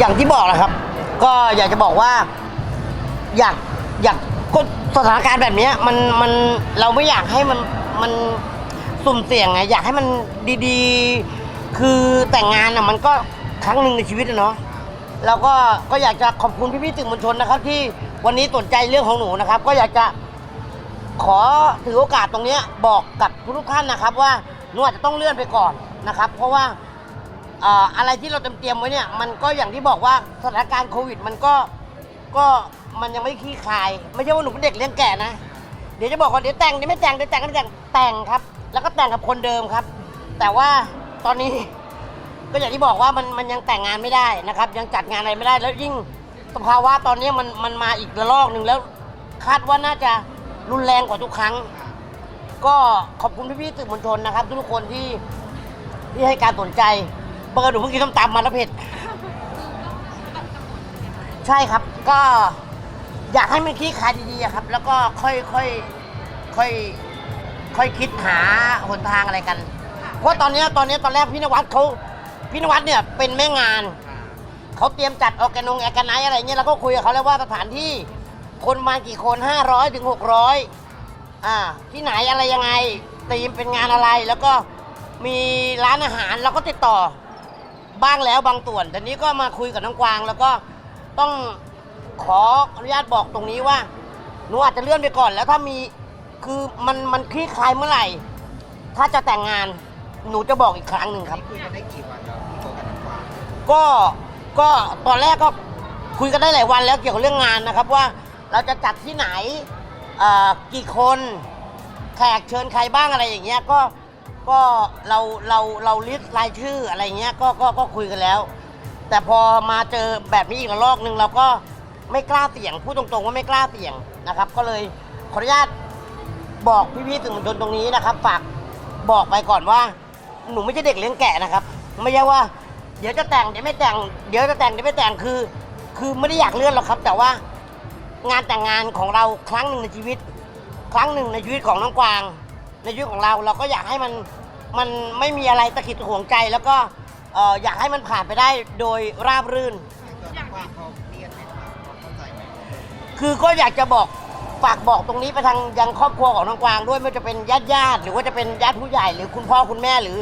อย่างที่บอกแหละครับ ก็อยากจะบอกว่า อยากอยากก็สถานการณ์แบบเนี้ยมันมันเราไม่อยากให้มันมันสุ่มเสี่ยงไงอยากให้มันดีๆ คือแต่งงานอะมันก็ครั้งหนึ่งในชีวิตอะเนาะเราก็ก็อยากจะขอบคุณพี่ๆสื่อมวลชนนะครับ ที่วันนี้สนใจเรื่องของหนูนะครับ ก็อยากจะขอถือโอกาสตรงเนี้ยบอกกับทุกๆท่านนะครับ ว่าหนูอาจจะต้องเลื่อนไปก่อนนะครับ เพราะว่า เอ่ออะไรที่เราเตรียมไว้เนี่ยมันก็อย่างที่บอกว่าสถานการณ์โควิดมันก็ก็มันยังไม่คลี่คลาย ไม่ใช่ว่าหนูเป็นเด็กเลี้ยงแก่นะ เดี๋ยวจะบอกว่าเดี๋ยวแต่งเดี๋ยวไม่แต่งเดี๋ยวแต่งเดี๋ยวแต่งแต่งครับ แล้วก็แต่งกับคนเดิมครับ แต่ว่าตอนนี้ ก็อย่างที่บอกว่ามันมันยังแต่งงานไม่ได้นะครับ ยังจัดงานอะไรไม่ได้แล้วยิ่งสภาวะตอนนี้มันมันมาอีกระลอกหนึ่งแล้ว คาดว่าน่าจะรุนแรงกว่าทุกครั้ง ก็ขอบคุณพี่ๆสื่อมวลชนนะครับ ทุกๆคนที่ที่ให้การสนใจ เปิดหนูเพิ่งกินส้มตำมาแล้วเผ็ด ใช่ครับ ก็ อยากให้มันคลี่คายดีๆอะครับ แล้วก็ค่อยค่อยค่อยค่อยคิดหาหนทางอะไรกัน เพราะตอนเนี้ยตอนเนี้ยตอนแรกพี่นวัดเขาพี่นวัดเนี่ยเป็นแม่งาน เขาเตรียมจัดออกแกนงแอกไนอะไรเงี้ยเราก็คุยกับเขาแล้วว่าสถานที่คนมากี่คนห้าร้อยถึงหกร้อยอ่าที่ไหนอะไรยังไงตีมเป็นงานอะไรแล้วก็มีร้านอาหารเราก็ติดต่อ บ้างแล้วบางส่วนแต่นี้ก็มาคุยกับน้องกวาง แล้วก็ต้องขออนุญาตบอกตรงนี้ว่าหนูอาจจะเลื่อนไปก่อน แล้วถ้ามีคือมันมันคลี่คลายเมื่อไหร่ ถ้าจะแต่งงานหนูจะบอกอีกครั้งหนึ่งครับ คุยกันได้กี่วันแล้วพี่โตกับน้องกวางก็ก็ตอนแรกก็คุยกันได้หลายวันแล้วเกี่ยวกับเรื่องงานนะครับว่าเราจะจัดที่ไหนเอ่อกี่คน แขกเชิญใครบ้างอะไรอย่างเงี้ยก็ ก็เราเราเราลิสต์รายชื่ออะไรเงี้ยก็ก็ก็คุยกันแล้ว แต่พอมาเจอแบบนี้อีกระลอกหนึ่งเราก็ไม่กล้าเสี่ยงพูดตรงๆว่าไม่กล้าเสี่ยงนะครับ ก็เลยขออนุญาตบอกพี่ๆสื่อมวลชนตรงนี้นะครับ ฝากบอกไปก่อนว่า หนูไม่ใช่เด็กเลี้ยงแกะนะครับ ไม่ใช่ว่า เดี๋ยวจะแต่งเดี๋ยวไม่แต่งเดี๋ยวจะแต่งเดี๋ยวไม่แต่งคือ คือไม่ได้อยากเลื่อนหรอกครับ แต่ว่างานแต่งงานของเราครั้งหนึ่งในชีวิต ครั้งหนึ่งในชีวิตของน้องกวาง ในชีวิตของเราเราก็อยากให้มันมันไม่มีอะไรตะขิดตะขวงใจ แล้วก็เอ่ออยากให้มันผ่านไปได้โดยราบรื่นตัวน้องกวางเขาเครียดไหมครับเขาเข้าใจไหมคือก็อยากจะบอกฝากบอกตรงนี้ไปทางยังครอบครัวของน้องกวางด้วยไม่ว่าจะเป็นญาติญาติๆหรือว่าจะเป็นญาติผู้ใหญ่หรือคุณพ่อคุณแม่หรือ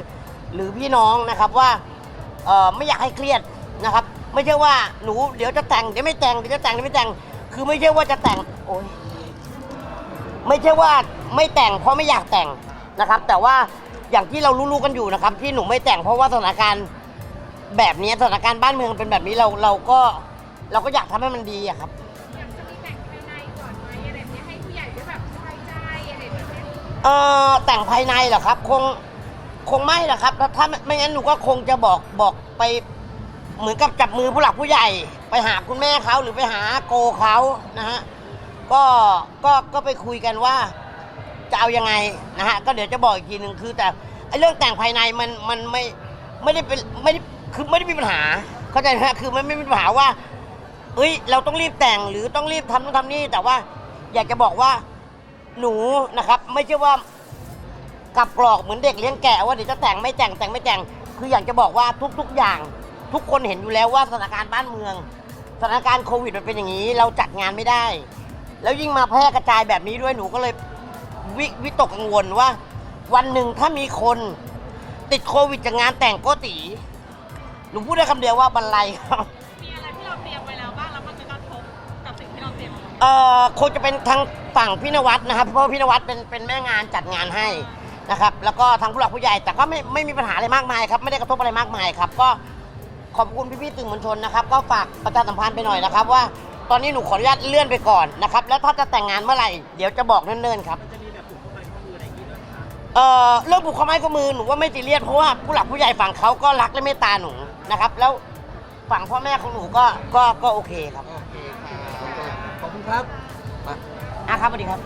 หรือพี่น้องนะครับว่าเอ่อไม่อยากให้เครียดนะครับ ไม่ใช่ว่าหนูเดี๋ยวจะแต่งเดี๋ยวไม่แต่งเดี๋ยวจะแต่งเดี๋ยวไม่แต่ง คือไม่ใช่ว่าจะแต่งโอ้ยไม่ใช่ว่า ไม่แต่งเพราะไม่อยากแต่งนะครับ แต่ว่าอย่างที่เรารู้ๆกันอยู่นะครับ ที่หนูไม่แต่งเพราะว่าสถานการณ์แบบนี้สถานการณ์บ้านเมืองเป็นแบบนี้เราเราก็เราก็อยากทำให้มันดีอะครับ อยากจะมีแต่งภายในก่อนไหมอะไรแบบเนี้ยให้ผู้ใหญ่ได้แบบสบายใจอะไรแบบเนี้ยเอ่อแต่งภายในเหรอครับ คงคงไม่หรอกครับถ้าถ้าไม่ไม่งั้นหนูก็คงจะบอกบอกไป เหมือนกับจับมือผู้หลักผู้ใหญ่ ไปหาคุณแม่เขาหรือไปหาโกเขานะฮะก็ก็ก็ไปคุยกันว่า จะเอายังไงนะฮะก็เดี๋ยวจะบอกอีกทีหนึ่งคือแต่ไอ้เรื่องแต่งภายในมันมันไม่ไม่ได้เป็นไม่ได้คือไม่ได้มีปัญหาเข้าใจไหมฮะคือมันไม่มีปัญหาว่าเอ้ยเราต้องรีบแต่งหรือต้องรีบทำต้องทำนี่แต่ว่า อยากจะบอกว่าหนูนะครับ ไม่ใช่ว่ากลับกรอกเหมือนเด็กเลี้ยงแกะว่าเดี๋ยวจะแต่งไม่แต่งแต่งไม่แต่ง คืออยากจะบอกว่าทุก ๆอย่าง ทุกคนเห็นอยู่แล้วว่าสถานการณ์บ้านเมือง สถานการณ์โควิดมันเป็นอย่างนี้ เราจัดงานไม่ได้ แล้วยิ่งมาแพร่กระจายแบบนี้ด้วยหนูก็เลย วิวิตกกังวลว่า วันหนึ่งถ้ามีคนติดโควิดจากงานแต่งโกติหนูพูดได้คำเดียวว่าบันไลครับ มีอะไรที่เราเตรียมไว้แล้วบ้างแล้วมันจะกระทบกับสิ่งที่เราเตรียมไว้เอ่อคงจะเป็นทางฝั่งพี่นวัดนะครับ เพราะว่าพี่นวัดเป็นเป็นแม่งานจัดงานให้นะครับ แล้วก็ทางผู้หลักผู้ใหญ่แต่ก็ไม่ไม่มีปัญหาอะไรมากมายครับไม่ได้กระทบอะไรมากมายครับ ก็ขอบคุณพี่ๆสื่อมวลชนนะครับ ก็ฝากประชาสัมพันธ์ไปหน่อยนะครับ ว่าตอนนี้หนูขออนุญาตเลื่อนไปก่อนนะครับแล้วถ้าจะแต่งงานเมื่อไหร่เดี๋ยวจะบอกเนิ่นๆครับ เอ่อเรื่องผูกข้อไม้ข้อมือหนูว่าไม่ซีเรียสเพราะว่าผู้หลักผู้ใหญ่ฝั่งเขาก็รักและเมตตาหนูนะครับ แล้วฝั่งพ่อแม่ของหนูก็ก็ก็โอเคครับโอเคค่ะขอบคุณครับอะครับสวัสดีครับ